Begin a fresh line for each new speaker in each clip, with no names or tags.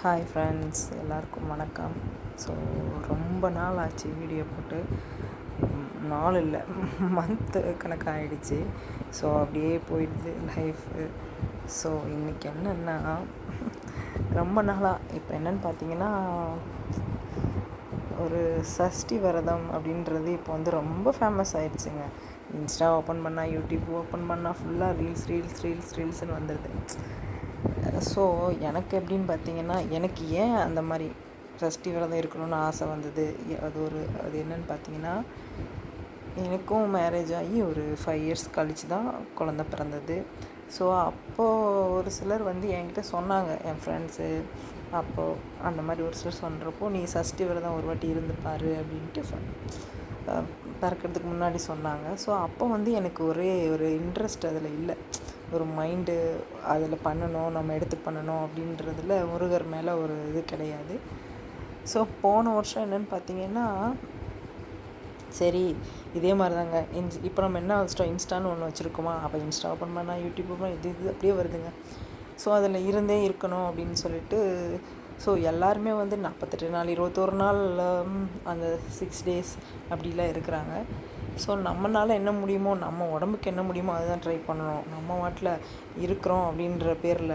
Hi friends எல்லாருக்கும் வணக்கம். So ரொம்ப நாள் ஆச்சு வீடியோ போட்டு. நாள் இல்லை மந்த்து கணக்காகிடுச்சு ஸோ அப்படியே போயிடுது லைஃபு ஸோ இன்றைக்கி என்னென்னா ரொம்ப நாளாக இப்போ என்னன்னு பார்த்தீங்கன்னா ஒரு சஷ்டி விரதம் அப்படின்றது இப்போ வந்து ரொம்ப ஃபேமஸ் ஆயிடுச்சுங்க. இன்ஸ்டா ஓப்பன் பண்ணால் யூடியூப் ஓப்பன் பண்ணால் ஃபுல்லாக ரீல்ஸ் ரீல்ஸ் ரீல்ஸ் ரீல்ஸ்னு வந்துடுது ஸோ எனக்கு எப்படின்னு பார்த்தீங்கன்னா எனக்கு ஏன் அந்த மாதிரி சஷ்டி விரதம் இருக்கணும்னு ஆசை வந்தது? அது ஒரு அது என்னன்னு பார்த்தீங்கன்னா எனக்கும் மேரேஜ் ஆகி ஒரு ஃபைவ் இயர்ஸ் கழித்து தான் குழந்த பிறந்தது. ஸோ அப்போது ஒரு சிலர் வந்து என்கிட்ட சொன்னாங்க என் ஃப்ரெண்ட்ஸு அப்போது அந்த மாதிரி ஒரு சிலர் சொல்கிறப்போ நீ சஷ்டி விரதம் ஒரு வாட்டி இருந்து பாரு அப்படின்ட்டு ஃப- பிறக்கிறதுக்கு முன்னாடி சொன்னாங்க. ஸோ அப்போ வந்து எனக்கு ஒரே ஒரு இன்ட்ரெஸ்ட் அதில் இல்லை. ஒரு மைண்டு அதில் பண்ணணும் நம்ம எடுத்து பண்ணணும் அப்படின்றதுல முருகர் மேலே ஒரு இது கிடையாது. ஸோ போன வருஷம் என்னன்னு பார்த்தீங்கன்னா சரி இதே மாதிரி தாங்க இன்ஸ் இப்போ நம்ம என்ன வச்சிட்டோம் இன்ஸ்டான்னு ஒன்று வச்சுருக்கோமா? அப்போ இன்ஸ்டா ஓப்பன் பண்ணால் யூடியூப் ஓப்பன் இது இது அப்படியே வருதுங்க. ஸோ அதில் இருந்தே இருக்கணும் அப்படின்னு சொல்லிட்டு ஸோ எல்லாருமே வந்து நாற்பத்தெட்டு நாள் இருபத்தோரு நாள் அந்த சிக்ஸ் டேஸ் அப்படிலாம் இருக்கிறாங்க. ஸோ நம்மளால் என்ன முடியுமோ நம்ம உடம்புக்கு என்ன முடியுமோ அதுதான் ட்ரை பண்ணணும். நம்ம வாட்டில் இருக்கிறோம் அப்படின்ற பேரில்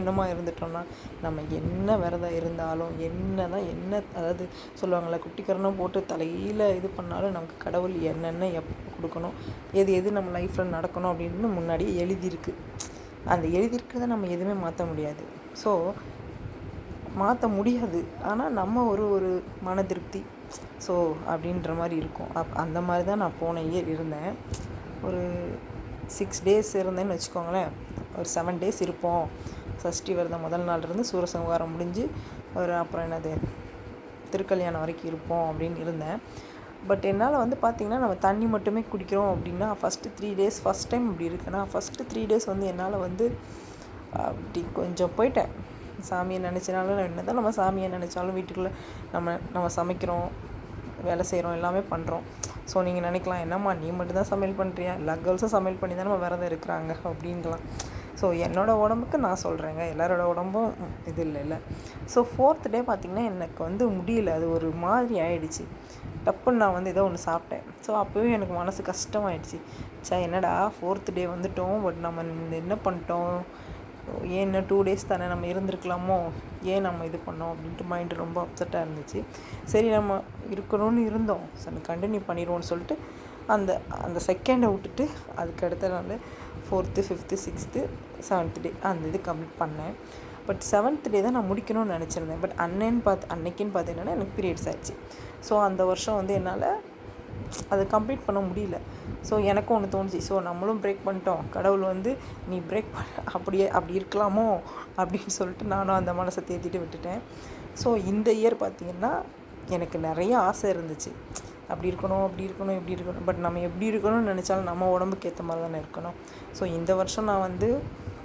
என்னமா இருந்துட்டோம்னா நம்ம என்ன விரதம் இருந்தாலும் என்ன தான் என்ன அதாவது சொல்லுவாங்களே குட்டிக்கரணம் போட்டு தலையில் இது பண்ணாலும் நமக்கு கடவுள் என்னென்ன எப்போ கொடுக்கணும் எது எது நம்ம லைஃப்பில் நடக்கணும் அப்படின்னு முன்னாடியே எழுதியிருக்கு. அந்த எழுதியிருக்கிறத நம்ம எதுவுமே மாற்ற முடியாது. ஸோ மாற்ற முடியாது. ஆனால் நம்ம ஒரு ஒரு மன திருப்தி ஸோ அப்படின்ற மாதிரி இருக்கும். அப் அந்த மாதிரி தான் நான் போன இயர் இருந்தேன். ஒரு சிக்ஸ் டேஸ் இருந்தேன்னு வச்சுக்கோங்களேன். ஒரு செவன் டேஸ் இருப்போம். சஷ்டி விரதம் முதல் நாள் இருந்து சூரசம்ஹாரம் முடிஞ்சு ஒரு அப்புறம் என்னது திருக்கல்யாணம் வரைக்கும் இருப்போம் அப்படின்னு இருந்தேன். பட் என்னால் வந்து பார்த்திங்கன்னா நம்ம தண்ணி மட்டுமே குடிக்கிறோம் அப்படின்னா first three days first time இப்படி இருக்குன்னா ஃபஸ்ட்டு த்ரீ டேஸ் வந்து என்னால் வந்து அப்படி கொஞ்சம் போயிட்டேன். சாமியை நினச்சினாலும் என்ன தான் நம்ம சாமியை நினச்சாலும் வீட்டுக்குள்ளே நம்ம நம்ம சமைக்கிறோம். வேலை செய்கிறோம் எல்லாமே பண்ணுறோம் ஸோ நீங்கள் நினைக்கலாம் என்னம்மா நீ மட்டும் தான் சமையல் பண்ணுறியா எல்லா கேர்ள்ஸும் சமையல் பண்ணி தான் நம்ம விரதம் இருக்கிறாங்க அப்படின்லாம். ஸோ என்னோட உடம்புக்கு நான் சொல்கிறேங்க எல்லாரோட உடம்பும் இது இல்லை இல்லை. ஸோ ஃபோர்த் டே பார்த்திங்கன்னா எனக்கு வந்து முடியல. அது ஒரு மாதிரி ஆயிடுச்சு. டப்புன்னு நான் வந்து ஏதோ ஒன்று சாப்பிட்டேன். ஸோ அப்போவே எனக்கு மனசு கஷ்டமாயிடுச்சு. சே என்னடா ஃபோர்த் டே வந்துட்டோம். பட் நம்ம என்ன பண்ணிட்டோம்? ஏன் இன்னும் டூ டேஸ் தானே நம்ம இருந்திருக்கலாமோ? ஏன் நம்ம இது பண்ணோம்? அப்படின்ட்டு மைண்டு ரொம்ப அப்செட்டாக இருந்துச்சு. சரி நம்ம இருக்கணும்னு இருந்தோம். சரி கண்டினியூ பண்ணிடுவோம்னு சொல்லிட்டு அந்த அந்த செகண்டை விட்டுட்டு அதுக்கு அடுத்த நாள் fourth fifth sixth seventh day அந்த இது கம்ப்ளீட் பண்ணேன். பட் செவன்த் டே தான் நான் முடிக்கணும்னு நினச்சிருந்தேன். பட் அன்னைன்னு பார்த்து அன்னைக்குன்னு பார்த்தீங்கன்னா எனக்கு பீரியட்ஸ் ஆச்சு. ஸோ அந்த வருஷம் வந்து என்னால் அதை கம்ப்ளீட் பண்ண முடியல. ஸோ எனக்கும் ஒன்று தோணுச்சு. ஸோ நம்மளும் பிரேக் பண்ணிட்டோம். கடவுள் வந்து நீ பிரேக் பண்ண அப்படியே அப்படி இருக்கலாமோ? அப்படின்னு சொல்லிட்டு நானும் அந்த மனசை தேத்திட்டு விட்டுட்டேன். ஸோ இந்த இயர் பார்த்திங்கன்னா எனக்கு நிறைய ஆசை இருந்துச்சு. அப்படி இருக்கணும் அப்படி இருக்கணும் இப்படி இருக்கணும். பட் நம்ம எப்படி இருக்கணும்னு நினச்சாலும் நம்ம உடம்புக்கு ஏற்ற மாதிரி தானே இருக்கணும். ஸோ இந்த வருஷம் நான் வந்து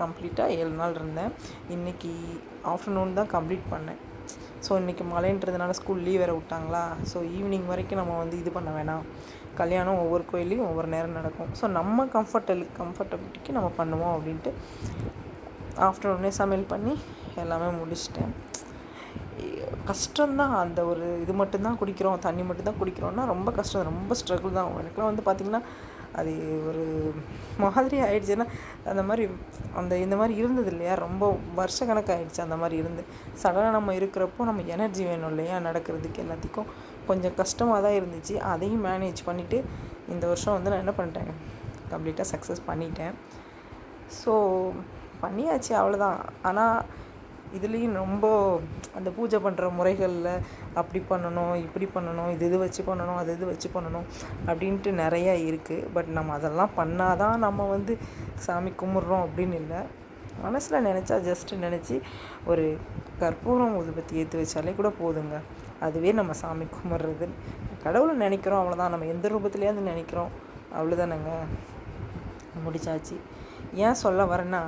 கம்ப்ளீட்டாக ஏழு நாள் இருந்தேன். இன்றைக்கி ஆஃப்டர்நூன் தான் கம்ப்ளீட் பண்ணேன். ஸோ இன்றைக்கி மழைன்றதுனால ஸ்கூல் லீவ் வேறு விட்டாங்களா? ஸோ ஈவினிங் வரைக்கும் நம்ம வந்து இது பண்ண வேணாம். கல்யாணம் ஒவ்வொரு கோயிலையும் ஒவ்வொரு நேரம் நடக்கும். ஸோ நம்ம கம்ஃபர்டபுள் கம்ஃபர்டபிலிட்டிக்கு நம்ம பண்ணுவோம் அப்படின்ட்டு ஆஃப்டர்நூனே சமையல் பண்ணி எல்லாமே முடிச்சிட்டேன். கஷ்டம்தான். அந்த ஒரு இது மட்டும்தான் குடிக்கிறோம் தண்ணி மட்டும்தான் குடிக்கிறோம்னா ரொம்ப கஷ்டம். ரொம்ப ஸ்ட்ரகிள் தான். எனக்குலாம் வந்து பார்த்திங்கன்னா அது ஒரு மாதிரி ஆயிடுச்சுன்னா அந்த மாதிரி அந்த இந்த மாதிரி இருந்தது இல்லையா? ரொம்ப வருஷ கணக்காயிடுச்சு அந்த மாதிரி இருந்து. சடனாக நம்ம இருக்கிறப்போ நம்ம எனர்ஜி வேணும் இல்லையா? நடக்கிறதுக்கு எல்லாத்துக்கும் கொஞ்சம் கஷ்டமாக தான் இருந்துச்சு. அதையும் மேனேஜ் பண்ணிவிட்டு இந்த வருஷம் வந்து நான் என்ன பண்ணிட்டேன்? கம்ப்ளீட்டாக சக்ஸஸ் பண்ணிட்டேன். ஸோ பண்ணியாச்சு அவ்வளோதான் ஆனால் இதுலேயும் ரொம்ப அந்த பூஜை பண்ணுற முறைகளில் அப்படி பண்ணணும் இப்படி பண்ணணும் இது இது வச்சு பண்ணணும் அது இது வச்சு பண்ணணும் அப்படின்ட்டு நிறையா இருக்குது பட் நம்ம அதெல்லாம் பண்ணாதான் நம்ம வந்து சாமி கும்பிட்றோம் அப்படின்னு இல்லை. மனசில் நினச்சா ஜஸ்ட்டு நினச்சி ஒரு கற்பூரம் ஊதுபத்தி ஏற்றி வச்சாலே கூட போதுங்க. அதுவே நம்ம சாமி கும்பிட்றது. கடவுளை நினைக்கிறோம் அவ்வளோதான் நம்ம எந்த ரூபத்துலேயாவது நினைக்கிறோம். அவ்வளோதானங்க முடிச்சாச்சு. ஏன் சொல்ல வரேன்னா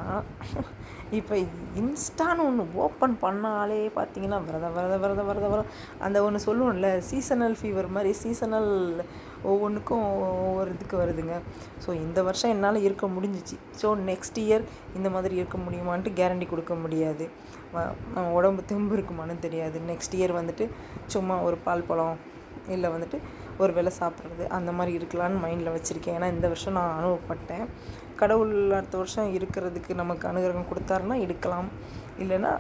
இப்போ இன்ஸ்டான்னு ஒன்று ஓப்பன் பண்ணாலே பார்த்தீங்கன்னா விரத விரத விரத விரத விரதம் அந்த ஒன்று சொல்லுவோம்ல சீசனல் ஃபீவர் மாதிரி சீசனல் ஒவ்வொன்றுக்கும் ஒவ்வொரு இதுக்கு வருதுங்க. ஸோ இந்த வருஷம் என்னால் இருக்க முடிஞ்சிச்சு. ஸோ நெக்ஸ்ட் இயர் இந்த மாதிரி இருக்க முடியுமான்ட்டு கேரண்டி கொடுக்க முடியாது. வ- நம்ம உடம்பு தெம்பு இருக்குமான்னு தெரியாது. நெக்ஸ்ட் இயர் வந்துட்டு சும்மா ஒரு பால் பழம் இல்லை வந்துட்டு ஒரு வேளை சாப்பிட்றது அந்த மாதிரி இருக்கலான்னு மைண்டில் வச்சுருக்கேன். ஏன்னா இந்த வருஷம் நான் அனுபவப்பட்டேன். கடவுள் அடுத்த வருஷம் இருக்கிறதுக்கு நமக்கு அனுகிரகம் கொடுத்தாருன்னா எடுக்கலாம். இல்லைன்னா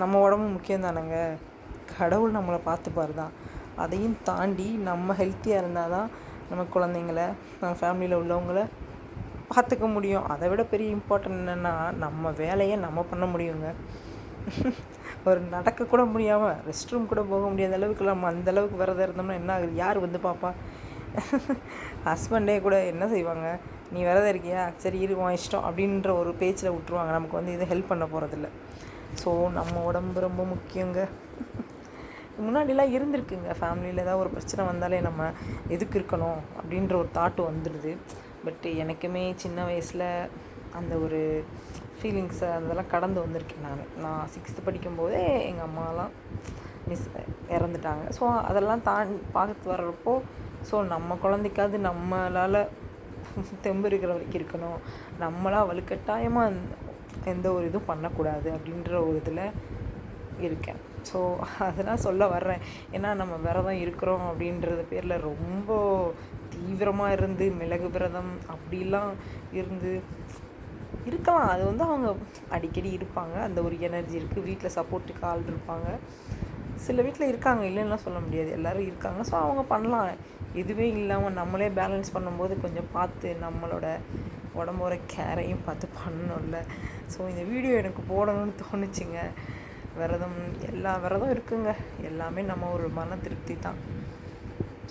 நம்ம உடம்பு முக்கியம் தானேங்க. கடவுள் நம்மளை பார்த்துப்பாரு தான். அதையும் தாண்டி நம்ம ஹெல்த்தியாக இருந்தால் தான் நம்ம குழந்தைங்கள நம்ம ஃபேமிலியில் உள்ளவங்கள பார்த்துக்க முடியும். அதை விட பெரிய இம்பார்ட்டன்ட் என்னென்னா நம்ம வேலையை நம்ம பண்ண முடியுங்க. ஒரு நடக்க கூட முடியாமல் ரெஸ்ட் ரூம் கூட போக முடியாத அளவுக்கு நம்ம அந்த அளவுக்கு விரதம் இருந்தோம்னா என்ன ஆகுது? யார் வந்து பார்ப்பா? ஹஸ்பண்டே கூட என்ன செய்வாங்க? நீ விரதம் இருக்கியா? சரி இருக்கும் இஷ்டம் அப்படின்ற ஒரு பேச்சில் விட்டுருவாங்க. நமக்கு வந்து இது ஹெல்ப் பண்ண போகிறதில்ல ஸோ நம்ம உடம்பு ரொம்ப முக்கியங்க. முன்னாடிலாம் இருந்திருக்குங்க. ஃபேமிலியில் ஏதாவது ஒரு பிரச்சனை வந்தாலே நம்ம எதுக்கு இருக்கணும் அப்படின்ற ஒரு தாட்டு வந்துடுது. பட் எனக்குமே சின்ன வயசில் அந்த ஒரு ஃபீலிங்ஸை அதெல்லாம் கடந்து வந்திருக்கேன் நான். நான் சிக்ஸ்த்து படிக்கும்போதே எங்கள் அம்மாலாம் மிஸ் இறந்துட்டாங்க. ஸோ அதெல்லாம் தான் பார்த்து வர்றப்போ ஸோ நம்ம குழந்தைக்காவது நம்மளால் தெம்பு இருக்கிற வரைக்கும் இருக்கணும். நம்மளாக வலுக்கட்டாயமாக எந்த ஒரு இதுவும் பண்ணக்கூடாது அப்படின்ற ஒரு இதில் இருக்கேன். ஸோ அதெல்லாம் சொல்ல வர்றேன். ஏன்னா நம்ம விரதம் இருக்கிறோம் அப்படின்றது பேரில் ரொம்ப தீவிரமாக இருந்து மிளகு விரதம் அப்படிலாம் இருந்து இருக்கலாம். அது வந்து அவங்க அடிக்கடி இருப்பாங்க. அந்த ஒரு எனர்ஜி இருக்குது வீட்டில் சப்போர்ட்டுக்கு ஆள் இருப்பாங்க. சில வீட்டில் இருக்காங்க இல்லைன்னுலாம் சொல்ல முடியாது. எல்லோரும் இருக்காங்க. ஸோ அவங்க பண்ணலாம். எதுவே இல்லாமல் நம்மளே பேலன்ஸ் பண்ணும்போது கொஞ்சம் பார்த்து நம்மளோட உடம்போட கேரையும் பார்த்து பண்ணணும்ல. ஸோ இந்த வீடியோ எனக்கு போடணும்னு தோணுச்சுங்க. விரதம் எல்லா விரதம் இருக்குங்க. எல்லாமே நம்ம ஒரு மன திருப்தி தான்.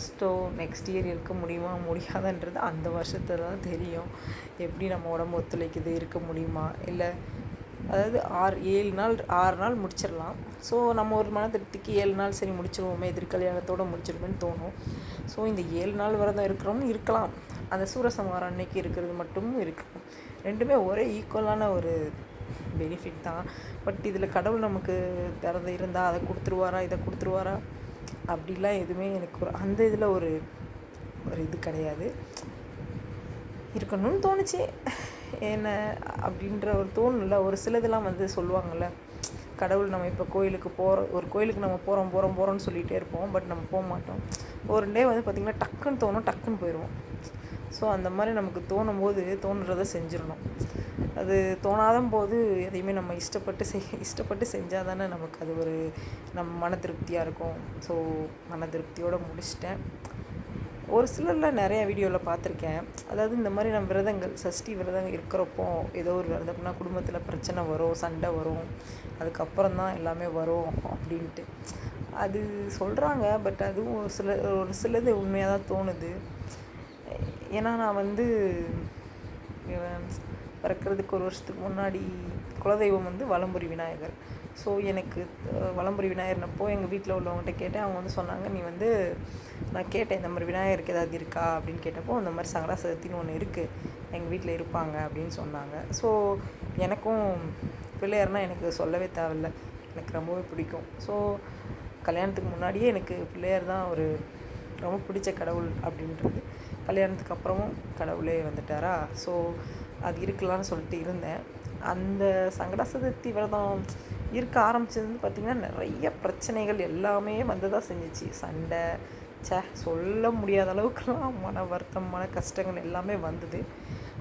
ஸோ நெக்ஸ்ட் இயர் இருக்க முடியுமா முடியாதன்றது அந்த வருஷத்துல தான் தெரியும். எப்படி நம்ம உடம்பு ஒத்துழைக்குது இருக்க முடியுமா? இல்லை அதாவது ஆறு ஏழு நாள் ஆறு நாள் முடிச்சிடலாம். ஸோ நம்ம ஒரு மன திருப்திக்கு ஏழு நாள் சரி முடிச்சிருவோமே எதிர்கல்யாணத்தோடு முடிச்சிருவேன்னு தோணும். ஸோ இந்த ஏழு நாள் விரதம் இருக்கிறவங்க இருக்கலாம். அந்த சூரசம்ஹாரம் அன்னைக்கு இருக்கிறது மட்டும் இருக்குது ரெண்டுமே ஒரே ஈக்குவலான ஒரு பெனிஃபிட் தான். பட் இதில் கடவுள் நமக்கு திறந்து இருந்தால் அதை கொடுத்துருவாரா இதை கொடுத்துருவாரா? அப்படிலாம் எதுவுமே எனக்கு ஒரு அந்த இதில் ஒரு ஒரு இது கிடையாது. இருக்கணும்னு தோணுச்சு. என்ன அப்படின்ற ஒரு தோணும்ல. ஒரு சிலதெல்லாம் வந்து சொல்லுவாங்கள்ல கடவுள் நம்ம இப்போ கோயிலுக்கு போகிறோம் ஒரு கோயிலுக்கு நம்ம போகிறோம் போகிறோம் போகிறோம்னு சொல்லிகிட்டே இருப்போம் பட் நம்ம போக மாட்டோம். ஒரு டே வந்து பார்த்திங்கன்னா டக்குன்னு தோணும் டக்குன்னு போயிடுவோம் ஸோ அந்த மாதிரி நமக்கு தோணும் போது தோணுறத செஞ்சிடணும். அது தோணாத போது எதையுமே நம்ம இஷ்டப்பட்டு செய் இஷ்டப்பட்டு செஞ்சால் தானே நமக்கு அது ஒரு நம்ம மன திருப்தியாக இருக்கும். ஸோ மன திருப்தியோடு முடிச்சிட்டேன். ஒரு சிலரில் நிறைய வீடியோவில் பார்த்துருக்கேன். அதாவது இந்த மாதிரி நம்ம விரதங்கள் சஷ்டி விரதம் இருக்கிறப்போ ஏதோ ஒரு விரதம்னா குடும்பத்தில் பிரச்சனை வரும் சண்டை வரும் அதுக்கப்புறம் தான் எல்லாமே வரும் அப்படின்ட்டு. அது சொல்கிறாங்க பட் அதுவும் ஒரு சில ஒரு சிலது உண்மையாக தான் தோணுது. ஏன்னா நான் வந்து பிறக்கிறதுக்கு ஒரு வருஷத்துக்கு முன்னாடி குலதெய்வம் வந்து வலம்புரி விநாயகர். ஸோ எனக்கு வளம்புரி வலம்புரி விநாயகர்னப்போ எங்கள் வீட்டில் உள்ளவங்ககிட்ட கேட்டேன். அவங்க வந்து சொன்னாங்க நீ வந்து நான் கேட்டேன் இந்த மாதிரி விநாயகருக்கு ஏதாவது இருக்கா? அப்படின்னு கேட்டப்போ இந்த மாதிரி சங்கடா சதுர்த்தின்னு ஒன்று இருக்குது எங்கள் வீட்டில் இருப்பாங்க. அப்படின்னு சொன்னாங்க. ஸோ எனக்கும் பிள்ளையார்னால் எனக்கு சொல்லவே தேவையில்ல. எனக்கு ரொம்பவே பிடிக்கும். ஸோ கல்யாணத்துக்கு முன்னாடியே எனக்கு பிள்ளையார் தான் ஒரு ரொம்ப பிடிச்ச கடவுள் அப்படின்றது. கல்யாணத்துக்கு அப்புறமும் கடவுளே வந்துட்டாரா? ஸோ அது இருக்கலாம்னு சொல்லிட்டு இருந்தேன். அந்த சங்கடா சதுர்த்தி விரதம் இருக்க ஆரம்பிச்சது வந்து பார்த்திங்கன்னா நிறைய பிரச்சனைகள் எல்லாமே வந்து தான் செஞ்சிச்சு. சண்டை ச்சே சொல்ல முடியாத அளவுக்குலாம் மன வருத்தம் மன கஷ்டங்கள் எல்லாமே வந்தது.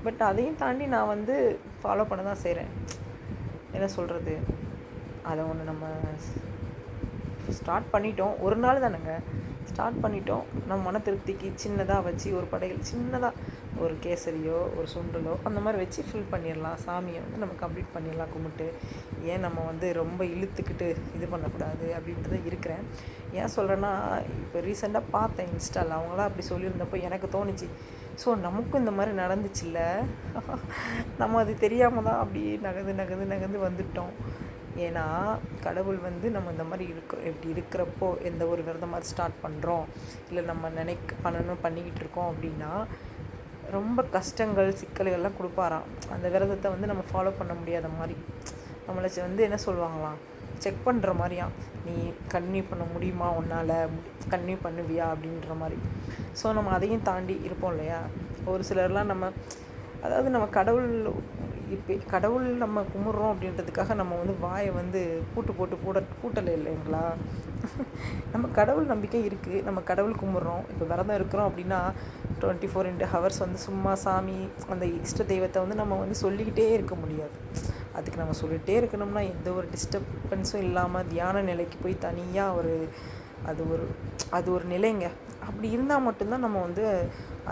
பட் அதையும் தாண்டி நான் வந்து ஃபாலோ பண்ண தான் செய்கிறேன் என்ன சொல்கிறது அதை ஒன்று நம்ம ஸ்டார்ட் பண்ணிட்டோம். ஒரு நாள் தானேங்க. ஸ்டார்ட் பண்ணிட்டோம். நம்ம மன திருப்திக்கு சின்னதாக வச்சு ஒரு படையல் சின்னதாக ஒரு கேசரியோ ஒரு சுண்டலோ அந்த மாதிரி வச்சு ஃபில் பண்ணிடலாம். சாமியை வந்து நம்ம கம்ப்ளீட் பண்ணிடலாம் கும்பிட்டு. ஏன் நம்ம வந்து ரொம்ப இழுத்துக்கிட்டு இது பண்ணக்கூடாது அப்படின்றத இருக்கிறேன். ஏன் சொல்கிறேன்னா இப்போ ரீசெண்டாக பார்த்தேன் இன்ஸ்டாவில் அவங்களாம் அப்படி சொல்லியிருந்தப்போ எனக்கு தோணுச்சு ஸோ நமக்கும் இந்த மாதிரி நடந்துச்சுல்ல? நம்ம அது தெரியாமல் தான் அப்படியே நகர்ந்து நகர்ந்து நகர்ந்து வந்துட்டோம். ஏன்னா கடவுள் வந்து நம்ம இந்த மாதிரி இருக்க இப்படி இருக்கிறப்போ எந்த ஒரு விரதம் மாதிரி ஸ்டார்ட் பண்ணுறோம் இல்லை நம்ம நினைக்க பண்ணணும் பண்ணிக்கிட்டு இருக்கோம் அப்படின்னா ரொம்ப கஷ்டங்கள் சிக்கல்கள்லாம் கொடுப்பாராம். அந்த விரதத்தை வந்து நம்ம ஃபாலோ பண்ண முடியாத மாதிரி. நம்மளை வந்து என்ன சொல்லுவாங்களாம்? செக் பண்ணுற மாதிரியாம் நீ கன்டினியூ பண்ண முடியுமா உன்னால்? கன்டினியூ பண்ணுவியா? அப்படின்ற மாதிரி. ஸோ நம்ம அதையும் தாண்டி இருப்போம் இல்லையா? ஒரு சிலர்லாம் நம்ம அதாவது நம்ம கடவுள் இப்போ கடவுள் நம்ம கும்பிட்றோம் அப்படின்றதுக்காக நம்ம வந்து வாயை வந்து பூட்டு போட்டு பூட பூட்டலை இல்லைங்களா? நம்ம கடவுள் நம்பிக்கை இருக்குது நம்ம கடவுள் கும்பிட்றோம். இப்போ விரதம் இருக்கிறோம் அப்படின்னா டுவெண்ட்டி ஃபோர் இன்ட்டு ஹவர்ஸ் வந்து சும்மா சாமி அந்த இஷ்ட தெய்வத்தை வந்து நம்ம வந்து சொல்லிக்கிட்டே இருக்க முடியாது. அதுக்கு நம்ம சொல்லிகிட்டே இருக்கணும்னா எந்த ஒரு டிஸ்டர்பன்ஸும் இல்லாமல் தியான நிலைக்கு போய் தனியாக ஒரு அது ஒரு அது ஒரு நிலைங்க. அப்படி இருந்தால் மட்டும்தான் நம்ம வந்து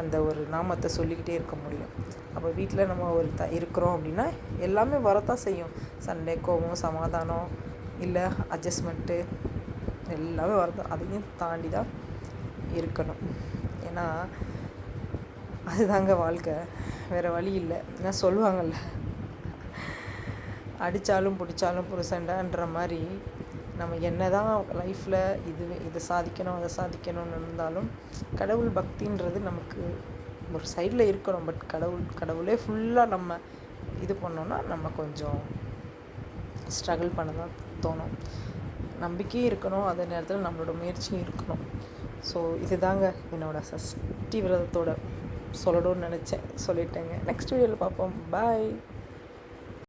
அந்த ஒரு நாமத்தை சொல்லிக்கிட்டே இருக்க முடியும். அப்போ வீட்டில் நம்ம ஒரு த இருக்கிறோம் அப்படின்னா எல்லாமே வரத்தான் செய்யும். சண்டை கோபம் சமாதானம் இல்லை அட்ஜஸ்ட்மெண்ட்டு எல்லாமே வரதான் அதையும் தாண்டி தான் இருக்கணும். ஏன்னா அதுதாங்க வாழ்க்கை. வேறு வழி இல்லை. ஏன்னா சொல்லுவாங்கள்ல அடித்தாலும் பிடிச்சாலும் புருஷன்டான்ற மாதிரி நம்ம என்ன தான் லைஃப்பில் இது இதை சாதிக்கணும் அதை சாதிக்கணும்னு இருந்தாலும் கடவுள் பக்தின்றது நமக்கு ஒரு சைடில் இருக்கணும். பட் கடவுள் கடவுளே ஃபுல்லாக நம்ம இது பண்ணோன்னா நம்ம கொஞ்சம் ஸ்ட்ரகிள் பண்ண தான் தோணும். நம்பிக்கையும் இருக்கணும். அதே நேரத்தில் நம்மளோட முயற்சியும் இருக்கணும். ஸோ இதுதாங்க என்னோடய சஷ்டி விரதத்தோட சொல்லணும்னு நினச்சேன். சொல்லிட்டேங்க. நெக்ஸ்ட் வீடியோவில் பார்ப்போம். பாய்